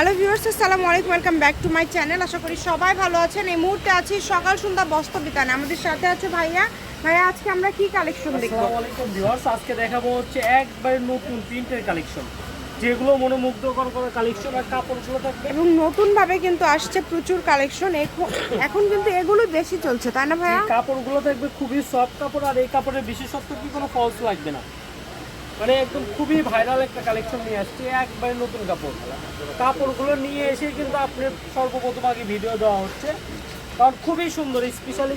Hello viewers আসসালামু আলাইকুম welcome back to my channel. আশা করি সবাই ভালো আছেন। এই মুহূর্তে আছি সকাল সন্ধ্যা বস্ত্র বিতানে। আমাদের সাথে আছে ভাইয়া। ভাইয়া আজকে আমরা কি কালেকশন দেখব? আসসালামু আলাইকুম ভিউয়ার্স আজকে দেখাবো হচ্ছে একবারে নতুন প্রিন্টের কালেকশন যেগুলো মনোমুগ্ধকর করা কালেকশন আর কাপড়গুলো থাকবে। এবং নতুন ভাবে কিন্তু আসছে প্রচুর কালেকশন এখন কিন্তু এগুলো বেশি চলছে তাই না ভাইয়া? কাপড়গুলো থাকবে খুবই সফট কাপড় আর এই কাপড়ের বিশেষত্ব কি? কোনো ফলস লাগবে না। মানে একদম খুবই ভাইরাল একটা কালেকশন নিয়ে আসছে একবারে নতুন কাপড়। কাপড়গুলো নিয়ে এসে কিন্তু আপনি সর্বপ্রথম আগে ভিডিও দেওয়া হচ্ছে। কারণ খুবই সুন্দর স্পেশালি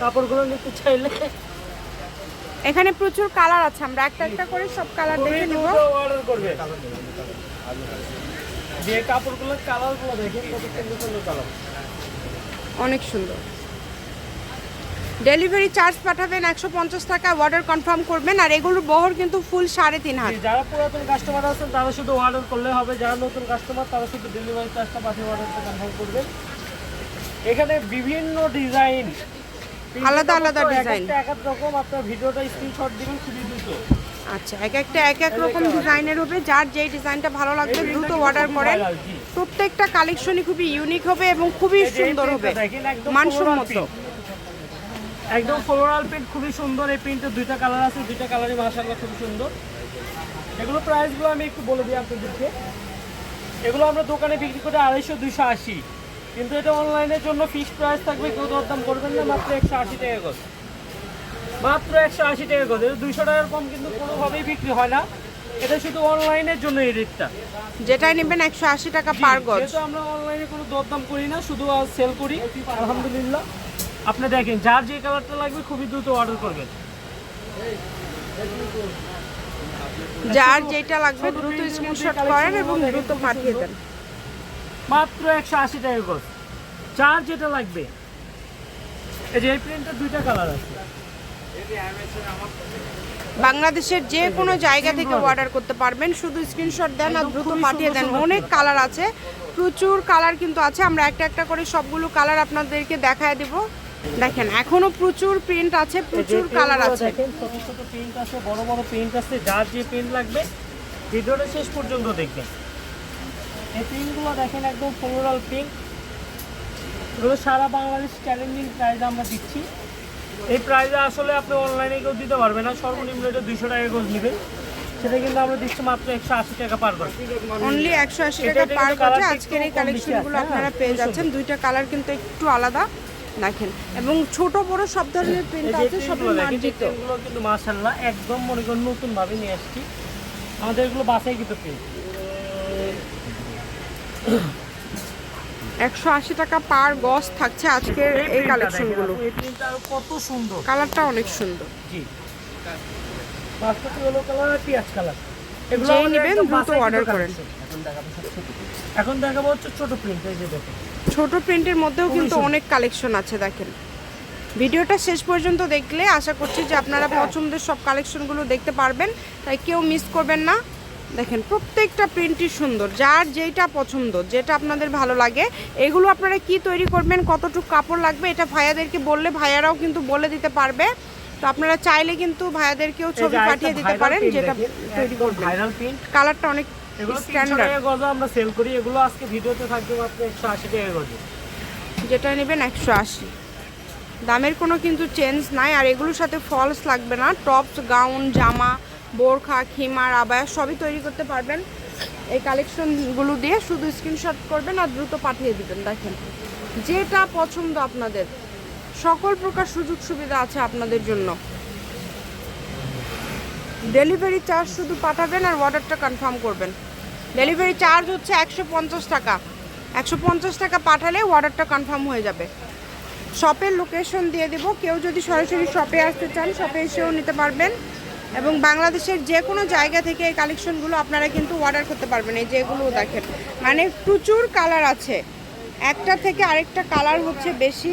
কাপড়গুলো নিতে চাইলে। এখানে প্রচুর কালার আছে আমরা একটা একটা করে সব কালার দেখে নেব। অর্ডার করবে। যে কাপড়গুলোর কালারগুলো দেখেন কত সুন্দর সুন্দর কালার অনেক সুন্দর। ডেলিভারি চার্জ পাঠাবেন একশো পঞ্চাশ টাকা অর্ডার কনফার্ম করবেন আর এগুলোর বহর কিন্তু ফুল সাড়ে তিন হাজার যারা পুরাতন কাস্টমার আছেন তারা শুধু অর্ডার করলে হবে। যারা নতুন কাস্টমার তারা শুধু ডেলিভারি চার্জটা পাঠিয়ে অর্ডারটা কনফার্ম করবেন এখানে বিভিন্ন ডিজাইন আলাদা আলাদা ডিজাইন এক এক রকম। আপনার ভিডিওটা স্ক্রিনশট দিবেন খুবই দ্রুত। আচ্ছা এক একটা এক এক রকম ডিজাইনের হবে যার যেই ডিজাইনটা ভালো লাগবে দ্রুত অর্ডার করেন। প্রত্যেকটা কালেকশনই খুবই ইউনিক হবে এবং খুবই সুন্দর হবে। মানসম্মত। একদম ফ্লোরাল প্রিন্ট খুবই সুন্দর এই প্রিন্টের দুইটা কালার আছে দুইটা কালারই মাশাআল্লাহ খুবই সুন্দর। এগুলো প্রাইসগুলো আমি একটু বলে দিই আপনাদেরকে। এগুলো আমরা দোকানে বিক্রি করে আড়াইশো দুইশো আশি। কিন্তু এটা অনলাইনের জন্য ফিক্স প্রাইস থাকবে কেউ দরদাম করবেন না মাত্র একশো আশি টাকা গজ। মাত্র একশো আশি টাকা গজ। এটা দুইশো টাকার কম কিন্তু কোনোভাবেই বিক্রি হয় না। এটা শুধু অনলাইনের জন্য এই রেটটা যেটাই নেবেন একশো আশি টাকা পার গজ। যেহেতু আমরা অনলাইনে কোনো দরদাম করি না শুধু সেল করি আলহামদুলিল্লাহ। আপনি দেখেন যার যে কালারটা লাগবে খুবই দ্রুত অর্ডার করবেন। যার যেটা লাগবে দ্রুত স্ক্রিনশট করেন এবং দ্রুত পাঠিয়ে দেন। মাত্র একশো আশি টাকা গজ যার যেটা লাগবে এই যে এই প্রিন্টের দুইটা কালার আছে। বাংলাদেশের যে কোনো জায়গা থেকে অর্ডার করতে পারবেন শুধু স্ক্রিনশট দেন আর দ্রুত পাঠিয়ে দেন। অনেক কালার আছে প্রচুর কালার কিন্তু আছে। আমরা একটা একটা করে সবগুলো কালার আপনাদেরকে দেখায় দেব। দেখেন এখনও প্রচুর প্রিন্ট আছে প্রচুর কালার আছে। ছোট ছোট প্রিন্ট আছে বড় বড় প্রিন্ট আছে যার যে প্রিন্ট লাগবে ভিডিওটা শেষ পর্যন্ত দেখবেন। এই প্রিন্টগুলো দেখেন একদম ফ্লোরাল প্রিন্ট এগুলো সারা বাংলাদেশ চ্যালেঞ্জিং প্রাইস আমরা দিচ্ছি। এই প্রাইসে আসলে আপনি অনলাইনে কেউ দিতে পারবে না সর্বনিম্ন এটা দুইশো টাকা গোজ নেবে। সেটা কিন্তু আমরা দিচ্ছি মাত্র একশো আশি টাকা পার গজ। অনলি একশো আশি টাকা পার গজে আজকের এই কালেকশনগুলো আছে, আপনারা হ্যাঁ, পেয়ে যাচ্ছেন। দুইটা কালার কিন্তু একটু আলাদা। দেখেন এবং ছোট বড় সব ধরনের প্রিন্ট আছে দেখেন মার্জিত। প্রিন্টগুলো কিন্তু মাশাআল্লাহ একদম মনে করুন নতুন ভাবে নিয়ে আসছি। আমাদের এগুলো বাসাই কিন্তু প্রিন্ট একশো আশি টাকা পার গজ থাকছে আজকের এই কালেকশনগুলো এই প্রিন্টটা আরও কত সুন্দর। কালারটা অনেক সুন্দর। জি। কালার পেঁয়াজ কালার এগুলো নেবেন দ্রুত order করেন। এখন দেখাবো হচ্ছে ছোট প্রিন্ট এই যে দেখেন। ছোট প্রিন্টের মধ্যেও কিন্তু অনেক কালেকশন আছে দেখেন। ভিডিওটা শেষ পর্যন্ত দেখলে আশা করছি যে আপনারা পছন্দের সব কালেকশনগুলো দেখতে পারবেন। তাই কেউ মিস করবেন না। দেখেন প্রত্যেকটা প্রিন্টই সুন্দর। যার যেটা পছন্দ যেটা আপনাদের ভালো লাগে এগুলো আপনারা কি তৈরি করবেন কতটুকু কাপড় লাগবে এটা ভাইয়াদেরকে বললে ভাইয়ারাও কিন্তু বলে দিতে পারবে। তো আপনারা চাইলে কিন্তু ভাইয়াদেরকেও ছবি পাঠিয়ে দিতে পারেন যেটা তৈরি করবেন। কালারটা অনেক আমরা সেল করি। এগুলো আজকে ভিডিওতে থাকবে মাত্র একশো আশি টাকা গজে। যেটা নেবেন একশো আশি। দামের কোনো কিন্তু চেঞ্জ নাই আর এগুলোর সাথে ফলস লাগবে না। টপস গাউন জামা বোরখা খিমার আবায়া সবই তৈরি করতে পারবেন। এই কালেকশনগুলো দিয়ে শুধু স্ক্রিনশট করবেন আর দ্রুত পাঠিয়ে দিবেন। দেখেন যেটা পছন্দ আপনাদের সকল প্রকার সুযোগ সুবিধা আছে আপনাদের জন্য। ডেলিভারি চার্জ শুধু পাঠাবেন আর অর্ডারটা কনফার্ম করবেন। ডেলিভারি চার্জ হচ্ছে একশো পঞ্চাশ টাকা। একশো পঞ্চাশ টাকা পাঠালে অর্ডারটা কনফার্ম হয়ে যাবে। শপের লোকেশন দিয়ে দেবো। কেউ যদি সরাসরি শপে আসতে চান শপে এসেও নিতে পারবেন। এবং বাংলাদেশের যে কোনো জায়গা থেকে এই কালেকশনগুলো আপনারা কিন্তু অর্ডার করতে পারবেন। এই যেগুলো দেখেন মানে প্রচুর কালার আছে। একটা থেকে আরেকটা কালার হচ্ছে বেশি